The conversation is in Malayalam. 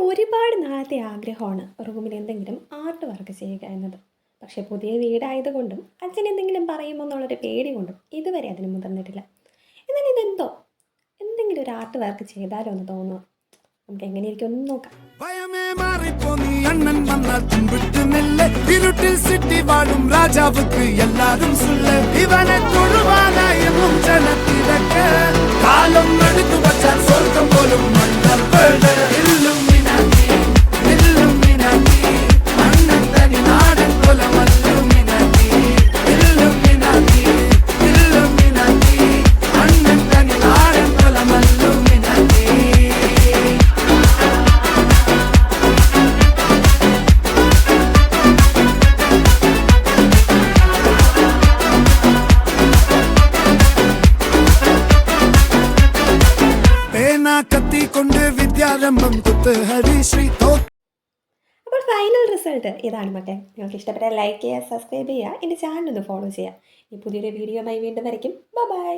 ഒരുപാട് നാളത്തെ ആഗ്രഹമാണ് റൂമിൽ എന്തെങ്കിലും ആർട്ട് വർക്ക് ചെയ്യുക എന്നത്. പക്ഷേ പുതിയ വീടായതുകൊണ്ടും അച്ഛൻ എന്തെങ്കിലും പറയുമോ എന്നുള്ളൊരു പേടി കൊണ്ടും ഇതുവരെ അതിന് മുതിർന്നിട്ടില്ല. എന്നാൽ ഇതെന്തോ? എന്തെങ്കിലും ഒരു ആർട്ട് വർക്ക് ചെയ്താലോ എന്ന് തോന്നുന്നു. നമുക്ക് എങ്ങനെയിരിക്കും ഒന്ന് നോക്കാം. ഭയമേ മാറിപ്പോ നീ. അണ്ണൻ വന്നാൽ തുമ്പിട്ട് ഇരുട്ടിൽ സിറ്റി വാഴും രാജാവുക്ക് എല്ലാരും ഇവനെ തൊഴുവാനായെന്നും അപ്പോൾ ഫൈനൽ റിസൾട്ട് ഇതാണ് മക്കളെ. നിങ്ങൾക്ക് ഇഷ്ടപ്പെട്ട ലൈക്ക് ചെയ്യുക സബ്സ്ക്രൈബ് ചെയ്യുക എന്റെ ചാനൽ ഒന്ന് ഫോളോ ചെയ്യുക. ഈ പുതിയൊരു വീഡിയോയുമായി വീണ്ടും വരയ്ക്കും. ബൈ